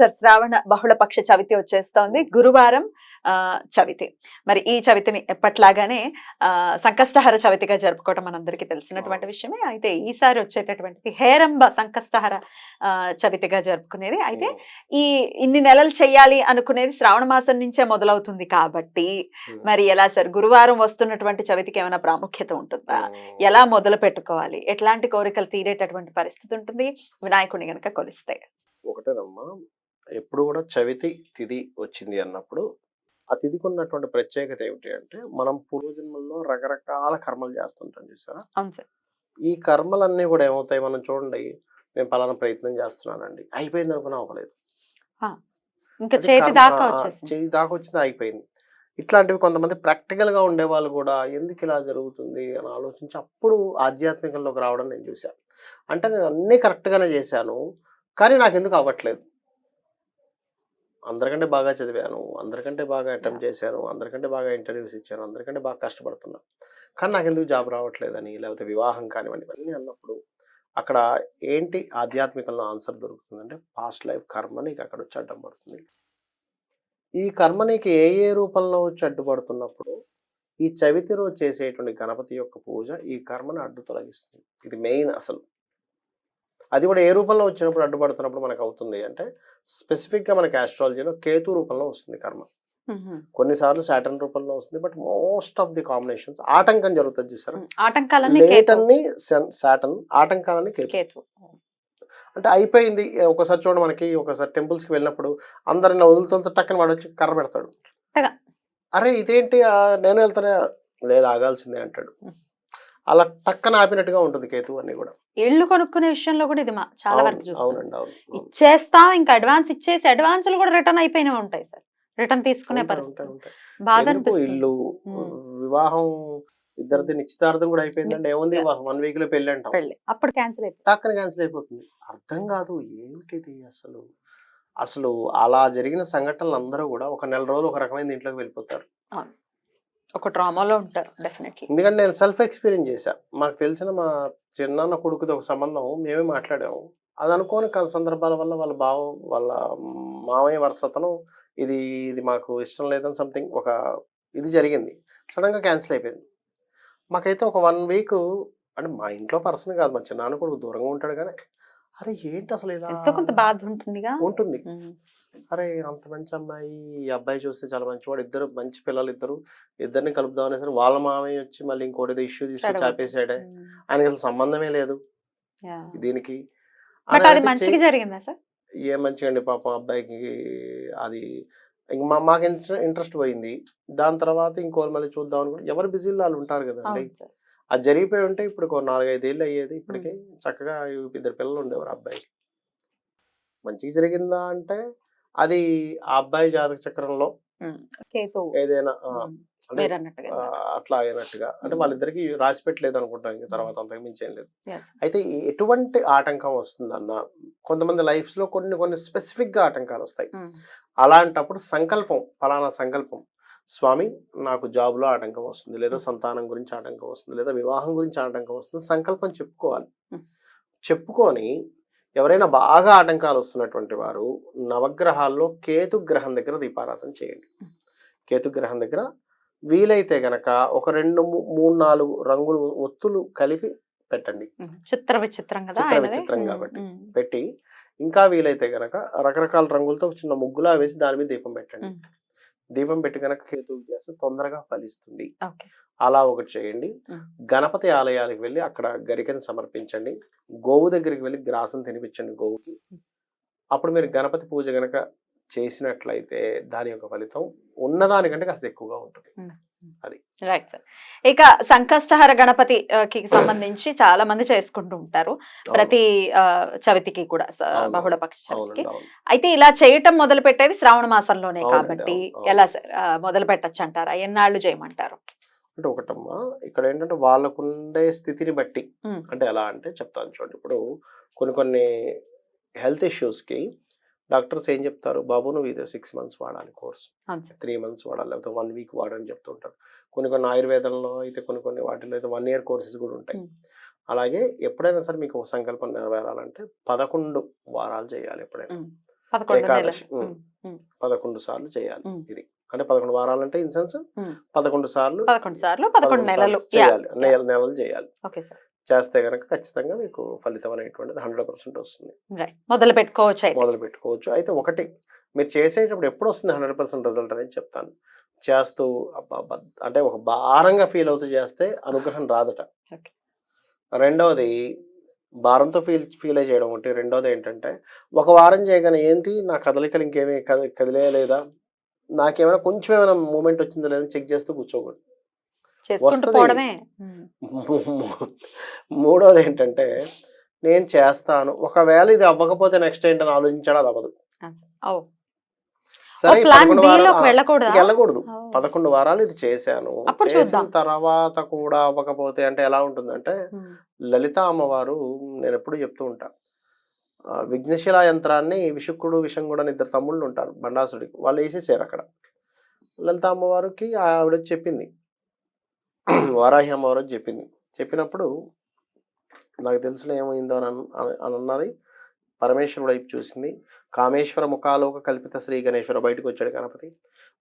Sir శ్రావణ బహుళ పక్ష చవితి వచ్చేస్తోంది. గురువారం ఆ చవితి. మరి ఈ చవితిని ఎప్పట్లాగానే ఆ సంకష్టహర చవితిగా జరుపుకోవడం మనందరికీ తెలిసినటువంటి విషయమే. అయితే ఈసారి వచ్చేటటువంటి హేరంబ సంకష్టహర ఆ, చవితిగా జరుపుకునేది. అయితే ఈ ఇన్ని నెలలు చెయ్యాలి అనుకునేది శ్రావణ మాసం నుంచే మొదలవుతుంది కాబట్టి. మరి ఎలా సార్ గురువారం వస్తున్నటువంటి చవితికి ఏమైనా ప్రాముఖ్యత ఉంటుందా. ఎలా మొదలు పెట్టుకోవాలి? ఎట్లాంటి కోరికలు తీరేటటువంటి పరిస్థితి ఉంటుంది? వినాయకుడిని గనక కొలిస్తే. ఒకటేనమ్మా ఎప్పుడు కూడా చవితి తిథి వచ్చింది అన్నప్పుడు ఆ తిథికి ఉన్నటువంటి ప్రత్యేకత ఏమిటి అంటే మనం పూర్వజన్మల్లో రకరకాల కర్మలు చేస్తుంటాం చూసారా? అవును సార్. ఈ కర్మలన్నీ కూడా ఏమవుతాయి? మనం చూడండి నేను పలానా ప్రయత్నం చేస్తున్నానండి అయిపోయింది అనుకున్నా అవ్వలేదు. ఇంకా చేతి దాకా చేతి దాకా వచ్చింది అయిపోయింది. ఇట్లాంటివి కొంతమంది ప్రాక్టికల్గా ఉండే వాళ్ళు కూడా ఎందుకు ఇలా జరుగుతుంది అని ఆలోచించి అప్పుడు ఆధ్యాత్మికంలోకి రావడం నేను చూశాను అంటే నేను అన్ని కరెక్ట్ గానే చేశాను కానీ నాకు ఎందుకు అవ్వట్లేదు? అందరికంటే బాగా చదివాను అందరికంటే బాగా అటెంప్ట్ చేశాను అందరికంటే బాగా ఇంటర్వ్యూస్ ఇచ్చాను అందరికంటే బాగా కష్టపడుతున్నా. కానీ నాకు ఎందుకు జాబ్ రావట్లేదని లేకపోతే వివాహం కానివ్వండి ఇవన్నీ అన్నప్పుడు అక్కడ ఏంటి ఆధ్యాత్మికంలో ఆన్సర్ దొరుకుతుందంటే పాస్ట్ లైఫ్ కర్మ నీకు అక్కడ వచ్చి అడ్డం పడుతుంది. ఈ కర్మ నీకు ఏ ఏ రూపంలో వచ్చి అడ్డుపడుతున్నప్పుడు ఈ చవితి రోజు చేసేటువంటి గణపతి యొక్క పూజ ఈ కర్మను అడ్డు తొలగిస్తుంది. ఇది మెయిన్ అసలు. అది కూడా ఏ రూపంలో వచ్చినప్పుడు అడ్డుపడుతున్నప్పుడు మనకు అవుతుంది అంటే స్పెసిఫిక్గా మనకి ఆస్ట్రాలజీలో కేతు రూపంలో వస్తుంది కర్మ. కొన్నిసార్లు సాటర్న్ రూపంలో వస్తుంది but most of the combinations ఆటంకం జరుగుతుంది చూసారా. ఆటంకాలన్నీ సాటర్న్ ఆటంకాలని కేతు. కేతు. అంటే అయిపోయింది ఒకసారి చూడండి మనకి ఒకసారి temples కి వెళ్ళినప్పుడు అందరిని వదులుతుంటే టక్కన వాడు వచ్చి కర్ర పెడతాడు. అరే ఇదేంటి నేను వెళ్తానే లేదు ఆగాల్సిందే అంటాడు. అలా టక్కన ఆపినట్టుగా ఉంటుంది కేతు అన్ని కూడా. ఇల్లు కొనుక్కునే విషయంలో కూడా ఇది మా చాలా వరకు చూస్తాం. ఇచ్చేస్తాం ఇంకా అడ్వాన్స్ ఇచ్చేసి అడ్వాన్సులు కూడా రిటర్న్ అయిపోయినవి ఉంటాయి సార్. రిటర్న్ తీసుకునే పరిస్థితి. బాధ ఇల్లు. వివాహం ఇద్దరిది నిశ్చితార్థం కూడా అయిపోయిందండి ఏముంది. వన్ వీక్లో పెళ్ళి అంటాం అప్పుడు క్యాన్సిల్ టక్కన క్యాన్సిల్ అయిపోతుంది. అర్థం కాదు ఏమిటిది అసలు? అసలు అలా జరిగిన సంఘటనలు అందరూ కూడా ఒక నెల రోజులు ఒక రకమైన ఇంట్లోకి వెళ్ళిపోతారు. ఒక డ్రామాలో ఉంటారు డెఫినెట్లీ. ఎందుకంటే నేను సెల్ఫ్ ఎక్స్పీరియన్స్ చేశా. మాకు తెలిసిన మా చిన్నాన్న కొడుకుది ఒక సంబంధం మేమే మాట్లాడాము. అది అనుకోని సందర్భాల వల్ల వాళ్ళ బావ వాళ్ళ మామయ్య వరసతను ఇది ఇది మాకు ఇష్టం లేదని సంథింగ్ ఒక ఇది జరిగింది. సడన్గా క్యాన్సిల్ అయిపోయింది. మాకైతే ఒక వన్ వీక్ అంటే మా ఇంట్లో పర్సన్ కాదు మా చిన్నాన్న కొడుకు దూరంగా ఉంటాడు కానీ అరే ఏంటి అసలు ఎంతో కొంత బాధ ఉంటుందిగా. ఉంటుంది. అరే అంత మంచి అమ్మాయి ఈ అబ్బాయి చూస్తే చాలా మంచివాడు ఇద్దరు మంచి పిల్లలు ఇద్దరు ఇద్దరిని కలుపుదాం అనేసరి వాళ్ళ మామయ్య వచ్చి మళ్ళీ ఇంకోటి ఇష్యూ తీసుకొచ్చి చెడగొట్టు. ఆపేసాడే మ్మ్. ఆయనకి అసలు సంబంధమే లేదు. దీనికి. బట్ అని అది అనిపించి, మంచిగా జరిగిందా సార్? ఏ మంచిగా అండి పాపం అబ్బాయికి అది ఇంక మా మాకు ఇంట్రెస్ట్ పోయింది. దాని తర్వాత ఇంకోళ్ళు మళ్ళీ చూద్దాం అనుకుంటే ఎవరు బిజీలో వాళ్ళు ఉంటారు కదండి. అది జరిగిపోయి ఉంటే ఇప్పుడు ఒక నాలుగైదేళ్ళు అయ్యేది ఇప్పటికి. చక్కగా ఇద్దరు పిల్లలు ఉండేవారు అబ్బాయికి. మంచిగా జరిగిందా అంటే అది ఆ అబ్బాయి జాతక చక్రంలో ఏదైనా. అంటే అట్లా అయినట్టుగా. అంటే వాళ్ళిద్దరికి రాసి పెట్టలేదు అనుకుంటాను ఇంకా తర్వాత అంతకు మించి ఏం లేదు. అయితే ఎటువంటి ఆటంకం వస్తుందన్న కొంతమంది lives లో కొన్ని కొన్ని specific గా ఆటంకాలు వస్తాయి. అలాంటప్పుడు సంకల్పం ఫలానా సంకల్పం స్వామి నాకు job లో ఆటంకం వస్తుంది లేదా. సంతానం గురించి ఆటంకం వస్తుంది లేదా వివాహం గురించి ఆటంకం వస్తుంది సంకల్పం చెప్పుకోవాలి. చెప్పుకొని ఎవరైనా బాగా ఆటంకాలు వస్తున్నటువంటి వారు నవగ్రహాల్లో కేతు గ్రహం దగ్గర దీపారాధన చేయండి. కేతు గ్రహం దగ్గర వీలైతే గనక ఒక రెండు మూడు నాలుగు రంగులు ఒత్తులు కలిపి పెట్టండి. చిత్ర విచిత్రం కదా చిత్ర? విచిత్రం. కాబట్టి. పెట్టి ఇంకా వీలైతే గనక రకరకాల రంగులతో చిన్న ముగ్గులా వేసి దాని మీద దీపం పెట్టండి. దీపం పెట్టి గనక కేతువు చేస్తే తొందరగా ఫలిస్తుంది. అలా ఒకటి చేయండి. గణపతి ఆలయాలకు వెళ్ళి అక్కడ గరికని సమర్పించండి. గోవు దగ్గరికి వెళ్ళి గ్రాసం తినిపించండి గోవుకి. అప్పుడు మీరు గణపతి పూజ గనక చేసినట్లయితే దాని యొక్క ఫలితం ఉన్నదానికంటే కాస్త ఎక్కువగా ఉంటుంది. మ్మ్. రైట్ సార్ ఇక సంకష్టహర గణపతి ఆ, కి సంబంధించి చాలా మంది చేసుకుంటూ ఉంటారు. ప్రతి చవితికి కూడా స- అవును. బహుళ పక్ష చవితికి అయితే ఇలా చేయటం మొదలు పెట్టేది శ్రావణ మాసంలోనే కాబట్టి. ఎలా మొదలు పెట్టచ్చు అంటారా ఎన్నాళ్ళు చేయమంటారు? అంటే ఒకటమ్మా ఇక్కడ ఏంటంటే వాళ్ళకుండే స్థితిని బట్టి. అంటే ఎలా అంటే చెప్తాను చూడండి. ఇప్పుడు కొన్ని కొన్ని హెల్త్ ఇష్యూస్కి డాక్టర్స్ ఏం చెప్తారు? బాబు నువ్వు ఇది సిక్స్ మంత్స్ వాడాలి కోర్స్. త్రీ మంత్స్ వాడాలి. లేకపోతే వన్ వీక్ వాడని చెప్తుంటారు. కొన్ని కొన్ని ఆయుర్వేదంలో అయితే కొన్ని కొన్ని వాటిలో అయితే వన్ ఇయర్ కోర్సెస్ కూడా ఉంటాయి. అలాగే ఎప్పుడైనా సరే మీకు ఒక సంకల్పం నెరవేరాలంటే పదకొండు వారాలు చేయాలి ఎప్పుడైనా. ఏకాదశి. పదకొండు సార్లు చేయాలి. ఇది. అంటే పదకొండు వారాలు అంటే ఇన్ సెన్స్. పదకొండు సార్లు పదకొండు సార్లు పదకొండు నెలలు. చేయాలి. నెల నెలలు చేయాలి. చేస్తే కనుక ఖచ్చితంగా మీకు ఫలితం అనేటువంటిది హండ్రెడ్ పర్సెంట్ వస్తుంది. మొదలు పెట్టుకోవచ్చు మొదలు పెట్టుకోవచ్చు. అయితే ఒకటి మీరు చేసేటప్పుడు ఎప్పుడు వస్తుంది హండ్రెడ్ పర్సెంట్ రిజల్ట్ అనేది చెప్తాను. చేస్తూ అంటే ఒక భారంగా ఫీల్ అవుతూ చేస్తే అనుగ్రహం రాదట. రెండవది భారంతో ఫీల్ ఫీల్ అయి చేయడం ఒకటి. రెండవది ఏంటంటే ఒక వారం చేయగానే ఏంటి నా కదలికలు ఇంకేమీ కద కదిలేయలేదా? నాకేమైనా కొంచెం ఏమైనా మూమెంట్ వచ్చిందా లేదా చెక్ చేస్తూ కూర్చోకూడదు. మూడోది ఏంటంటే నేను చేస్తాను. ఒకవేళ ఇది అవ్వకపోతే నెక్స్ట్ ఏంటని ఆలోచించడం? అది అవ్వదు. సార్. వెళ్ళకూడదా. పదకొండు వారాలు ఇది చేశాను. చేసిన. తర్వాత కూడా అవ్వకపోతే అంటే ఎలా ఉంటుందంటే. లలిత అమ్మవారు నేను ఎప్పుడు చెప్తూ ఉంటా విఘ్నశిల యంత్రాన్ని విషుక్కుడు విషంగుడు అని ఇద్దరు తమ్ముళ్ళు ఉంటారు బండాసుడికి. వాళ్ళు వేసేసారు అక్కడ. లలిత అమ్మవారికి ఆవిడ చెప్పింది. వారాహి అమ్మవారు చెప్పింది. చెప్పినప్పుడు నాకు తెలిసిన ఏమైందో అని అని అని అన్నది. పరమేశ్వరుడు వైపు చూసింది. కామేశ్వర ముఖాలోక కల్పిత శ్రీ గణేశ్వర బయటకు వచ్చాడు గణపతి.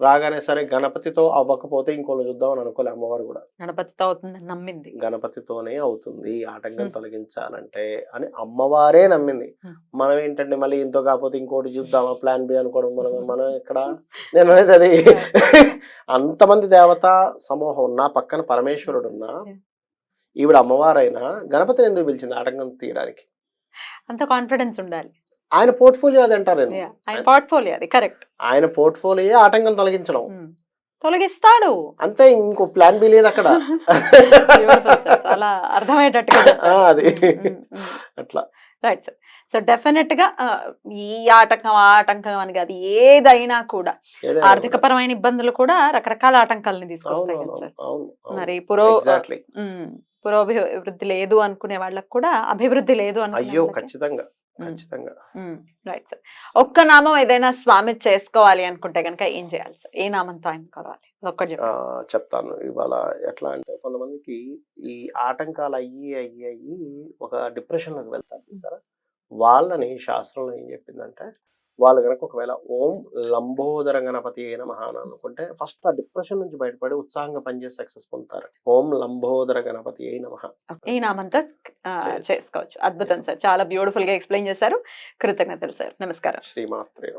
రాగానే సరే గణపతితో అవ్వకపోతే ఇంకోళ్ళు చూద్దాం అని అనుకోలే అమ్మవారు కూడా. గణపతితో అవుతుందని నమ్మింది. గణపతితోనే అవుతుంది ఆటంకం. తొలగించాలంటే అని అమ్మవారే నమ్మింది. మనం ఏంటంటే మళ్ళీ ఇంతో కాకపోతే ఇంకోటి చూద్దామా ప్లాన్ బి అనుకోవడం మనం మనం ఎక్కడ? నేను అనేది అది. అంతమంది దేవతా సమూహం ఉన్నా పక్కన పరమేశ్వరుడు ఉన్నా. ఈవిడ అమ్మవారైనా గణపతిని ఎందుకు పిలిచింది ఆటంకం తీయడానికి? అంత కాన్ఫిడెన్స్ ఉండాలి. ఆయన పోర్ట్ఫోలియో అది అంటారు నేను. ఆయన పోర్ట్ఫోలియో అది కరెక్ట్ ఆయన పోర్ట్ఫోలియో ఆటంకం తొలగించడం. తొలగిస్తాడు. అంతే ఇంకో ప్లాన్ బి లేదు అక్కడ. చాలా అర్థమయ్యేటట్టుగా అది. అట్లా. రైట్ సార్ సో డెఫినెట్గా ఈ ఆటంకం ఆ ఆటంకం అని కాదు ఏదైనా కూడా ఆర్థిక పరమైన ఇబ్బందులు కూడా రకరకాల ఆటంకాలని తీసుకొస్తాయి కదా సార్ మరి పురో పురోభివృద్ధి లేదు అనుకునే వాళ్ళకి కూడా అభివృద్ధి లేదు అయ్యో! ఖచ్చితంగా. ఖచ్చితంగా. Right sir. ఒక్క నామం ఏదైనా స్వామి చేసుకోవాలి అనుకుంటే కనుక ఏం చేయాలి సార్? ఏ నామంతో ఆయన కొలవాలి చెప్తాను. ఇవాళ ఎట్లా అంటే కొంతమందికి ఈ ఆటంకాలు అయ్యి అయ్యి అయ్యి ఒక డిప్రెషన్లోకి వెళ్తారు చూసారా వాళ్ళని శాస్త్రంలో ఏం చెప్పిందంటే వాళ్ళు కనుక ఒకవేళ ఓం లంబోదర గణపతి అయిన మహాన్ అనుకుంటే ఫస్ట్ ఆ డిప్రెషన్ నుంచి బయటపడి ఉత్సాహంగా పనిచేసి సక్సెస్ పొందుతారు. ఓం లంబోదర గణపతి అయిన మహా ఈ నామంతో. చేసుకోవచ్చు. అద్భుతం సార్. చాలా బ్యూటిఫుల్గా ఎక్స్ప్లెయిన్ చేశారు. కృతజ్ఞతలు సార్. నమస్కారం. శ్రీమాత్రే